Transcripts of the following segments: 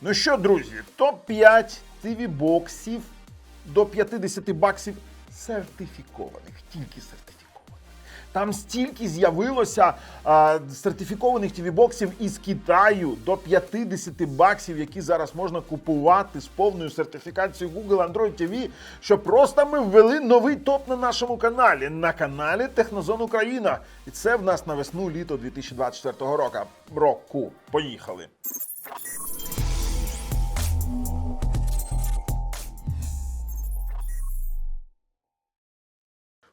Ну що, друзі, топ-5 TV боксів до 50 баксів сертифікованих, тільки сертифікованих. Там стільки з'явилося а, сертифікованих TV боксів із Китаю до 50 баксів, які зараз можна купувати з повною сертифікацією Google Android TV, що просто ми ввели новий топ на нашому каналі, на каналі Технозон Україна. І це в нас на весну літо 2024 року. Року. Поїхали.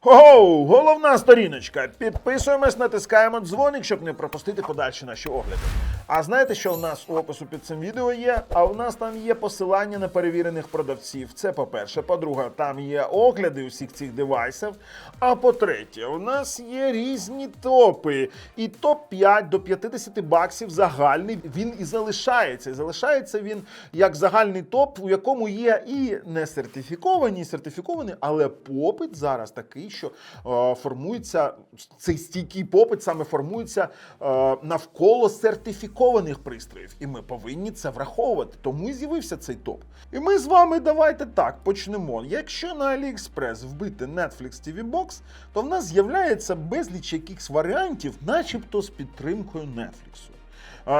Оу, головна сторіночка. Підписуємось, натискаємо дзвоник, щоб не пропустити подальші наші огляди. А знаєте, що у нас у опису під цим відео є? А у нас там є посилання на перевірених продавців. Це по-перше. По-друге, там є огляди усіх цих девайсів. А по-третє, у нас є різні топи. І топ-5 до 50 баксів загальний він і залишається. І залишається він як загальний топ, у якому є і не сертифіковані, і сертифіковані, але попит зараз такий, що е, формується цей стійкий попит саме формується е, навколо сертифікованих пристроїв. І ми повинні це враховувати. Тому і з'явився цей топ. І ми з вами давайте так почнемо. Якщо на AliExpress вбити Netflix TV Box, то в нас з'являється безліч якихось варіантів, начебто з підтримкою Netflix.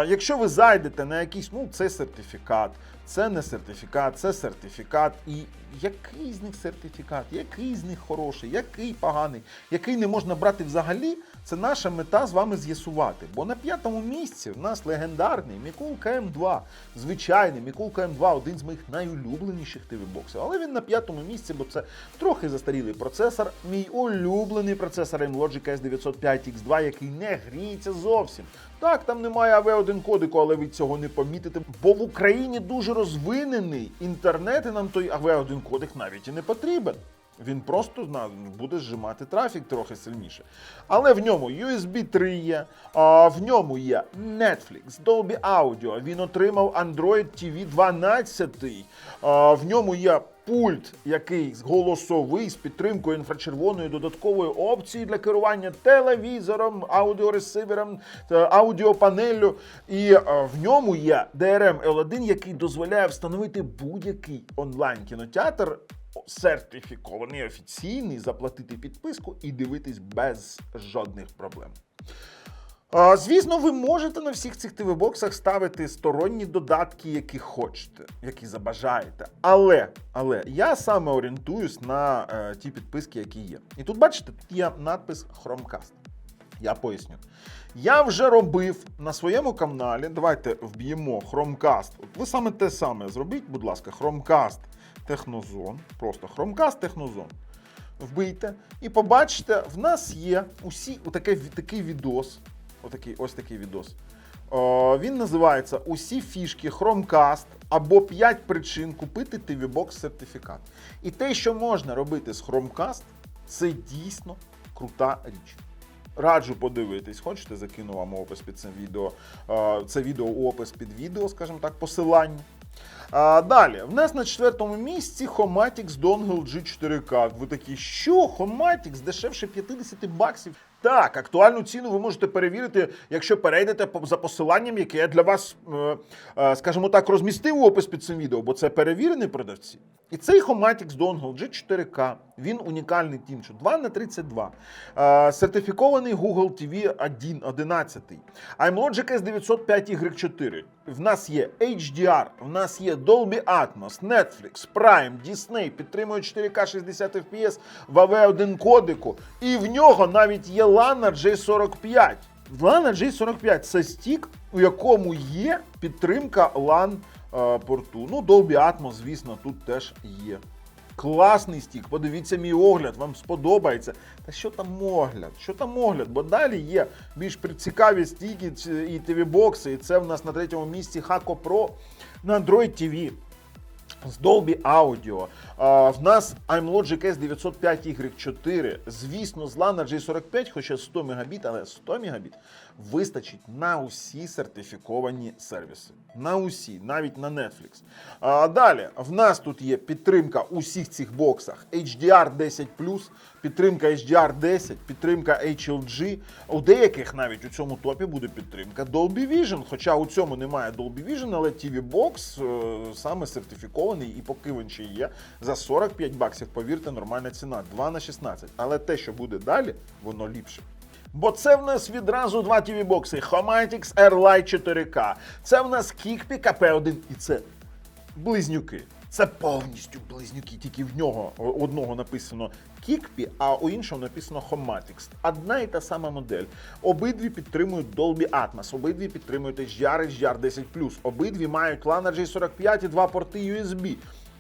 Якщо ви зайдете на якийсь, ну це сертифікат, це не сертифікат, це сертифікат. І який з них сертифікат, який з них хороший, який поганий, який не можна брати взагалі, це наша мета з вами з'ясувати. Бо на п'ятому місці в нас легендарний Мікул КМ2. Звичайний Мікул КМ2 один з моїх найулюбленіших TV-боксів. Але він на п'ятому місці, бо це трохи застарілий процесор. Мій улюблений процесор M-Logic S905X2, який не гріється зовсім. Так, там немає AV1 кодику, але ви цього не помітите, бо в Україні дуже розвинений інтернет, і нам той AV1 кодек навіть і не потрібен. Він просто буде зжимати трафік трохи сильніше. Але в ньому USB 3 є, а, в ньому є Netflix, Dolby Audio, він отримав Android TV 12, а, в ньому є пульт, який голосовий з підтримкою інфрачервоної додаткової опції для керування телевізором, аудіоресивером, аудіопанеллю. І е, в ньому є DRM L1, який дозволяє встановити будь-який онлайн-кінотеатр. Сертифікований офіційний, заплатити підписку і дивитись без жодних проблем. Звісно, ви можете на всіх цих ТВ-боксах ставити сторонні додатки, які хочете, які забажаєте. Але, але я саме орієнтуюсь на е, ті підписки, які є. І тут, бачите, є надпис Chromecast. Я поясню. Я вже робив на своєму каналі. Давайте вб'ємо Chromecast. От ви саме те саме зробіть, будь ласка, Chromecast Технозон. Просто Chromecast Технозон. Вбийте і побачите, в нас є усі отаке, такий відос. Отакий, ось такий відос. О, він називається Усі фішки Chromecast або 5 причин купити TV Box сертифікат. І те, що можна робити з Chromecast, це дійсно крута річ. Раджу подивитись, хочете, закину вам опис під цим відео. Е, Це відео опис під відео, скажімо так, посилання. А, далі, в нас на четвертому місці Homatix Dongle G4K. Ви такі, що? Homatix дешевше 50 баксів. Так, актуальну ціну ви можете перевірити, якщо перейдете за посиланням, яке я для вас, е, е, скажімо так, розмістив опис під цим відео, бо це перевірені продавці. І цей Homatix Dongle G4K, він унікальний тим, що 2 на 32 е, сертифікований Google TV 1, 11. iMlogic S905Y4. В нас є HDR, в нас є Dolby Atmos, Netflix, Prime, Disney, підтримує 4К 60 FPS в AV1 кодику. І в нього навіть є LAN J45. LAN J45 це стік, у якому є підтримка LAN порту. Ну, Dolby Atmos, звісно, тут теж є. Класний стік, подивіться мій огляд, вам сподобається. Та що там огляд? Що там огляд? Бо далі є більш цікаві стіки і TV-бокси, і це в нас на третьому місці Haco Pro на Android TV. З Dolby Audio. А, в нас iMlogic S905Y4. Звісно, з LAN J45, хоча 100 Мбіт, але 100 Мбіт вистачить на усі сертифіковані сервіси. На усі, навіть на Netflix. А, далі, в нас тут є підтримка усіх цих боксах HDR 10 підтримка HDR 10, підтримка HLG. У деяких навіть у цьому топі буде підтримка Dolby Vision. Хоча у цьому немає Dolby Vision, але TV Box е, саме сертифікований, і поки він ще є, за 45 баксів, повірте, нормальна ціна 2 на 16. Але те, що буде далі, воно ліпше. Бо це в нас відразу два tv бокси Homatix Airlight 4K. Це в нас Kikpi KP1 і це близнюки. Це повністю близнюки, тільки в нього одного написано Kikpi, а у іншого написано Homatix. Одна і та сама модель. Обидві підтримують Dolby Atmos, обидві підтримують HDR, HDR 10 обидві мають LAN RJ45 і два порти USB.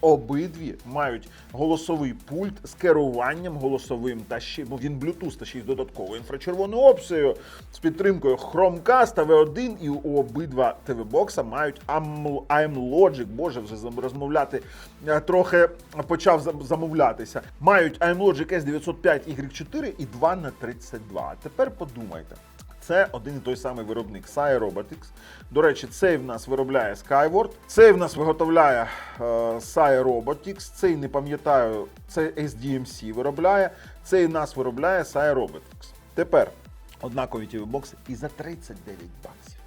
Обидві мають голосовий пульт з керуванням голосовим та ще, бо він Bluetooth та ще й з додатковою інфрачервоною опцією з підтримкою Chromecast та V1 і у обидва TV-бокса мають AM AM Logic, боже, вже розмовляти е, трохи почав замовлятися. Мають AM Logic S905 Y4 і 2 на 32. А тепер подумайте. Це один і той самий виробник Sai Robotics. До речі, цей в нас виробляє Skyward, цей в нас виготовляє е, Sai Robotics, цей не пам'ятаю, це SDMC виробляє, цей нас виробляє Sai Robotics. Тепер однакові ті бокси і за 39 баксів.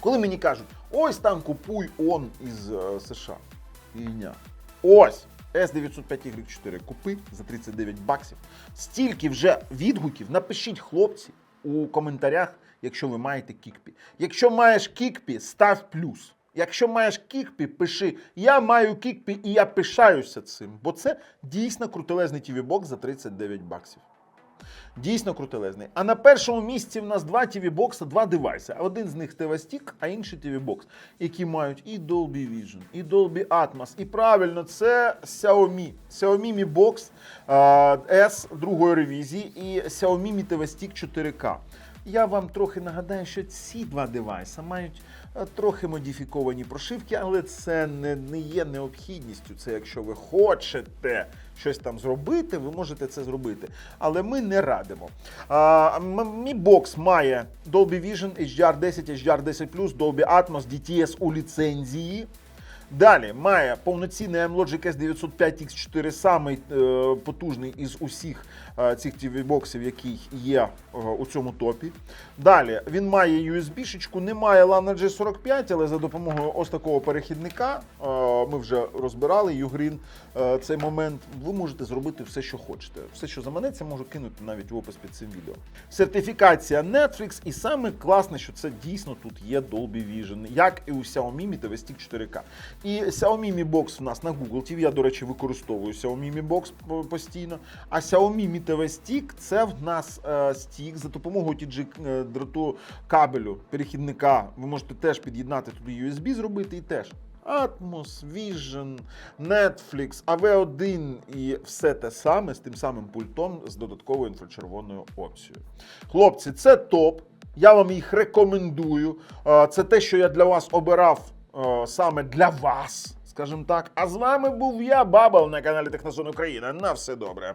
Коли мені кажуть, ось там купуй он із е, США. Фігня. Ось. S905Y4 купи за 39 баксів. Стільки вже відгуків. Напишіть, хлопці, у коментарях, якщо ви маєте кікпі. Якщо маєш кікпі, став плюс. Якщо маєш кікпі, пиши Я маю кікпі і я пишаюся цим. Бо це дійсно крутелезний тіві-бокс за 39 баксів. Дійсно крутелезний. А на першому місці в нас два TV бокса, два девайси. Один з них TV Stick, а інший TV Box, які мають і Dolby Vision, і Dolby Atmos. І правильно, це Xiaomi. Xiaomi Mi Box е, S другої ревізії і Xiaomi Mi TV Stick 4K. Я вам трохи нагадаю, що ці два девайси мають е, трохи модифіковані прошивки, але це не, не є необхідністю. Це якщо ви хочете щось там зробити, ви можете це зробити. Але ми не радимо. А, Box має Dolby Vision, HDR10, HDR10+, Dolby Atmos, DTS у ліцензії. Далі має повноцінний AMLogic S905X4, самий е, потужний із усіх е, цих TV-боксів, який є е, у цьому топі. Далі він має USB-шечку, не має LAN RJ45, але за допомогою ось такого перехідника е, ми вже розбирали Югрін е, цей момент. Ви можете зробити все, що хочете. Все, що заманеться, можу кинути навіть в опис під цим відео. Сертифікація Netflix, і саме класне, що це дійсно тут є Dolby Vision, як і у Xiaomi Mi TV Stick 4K. І Xiaomi Mi Box в нас на Google TV, я, до речі, використовую Xiaomi Mi Box постійно. А Xiaomi Mi TV Stick це в нас е, стік за допомогою TG е, дроту кабелю, перехідника. Ви можете теж під'єднати туди USB зробити і теж. Atmos, Vision, Netflix, AV1 і все те саме з тим самим пультом з додатковою інфрачервоною опцією. Хлопці, це топ. Я вам їх рекомендую. Е, Це те, що я для вас обирав саме для вас, скажімо так. А з вами був я, Бабл, на каналі Техносон Україна. На все добре.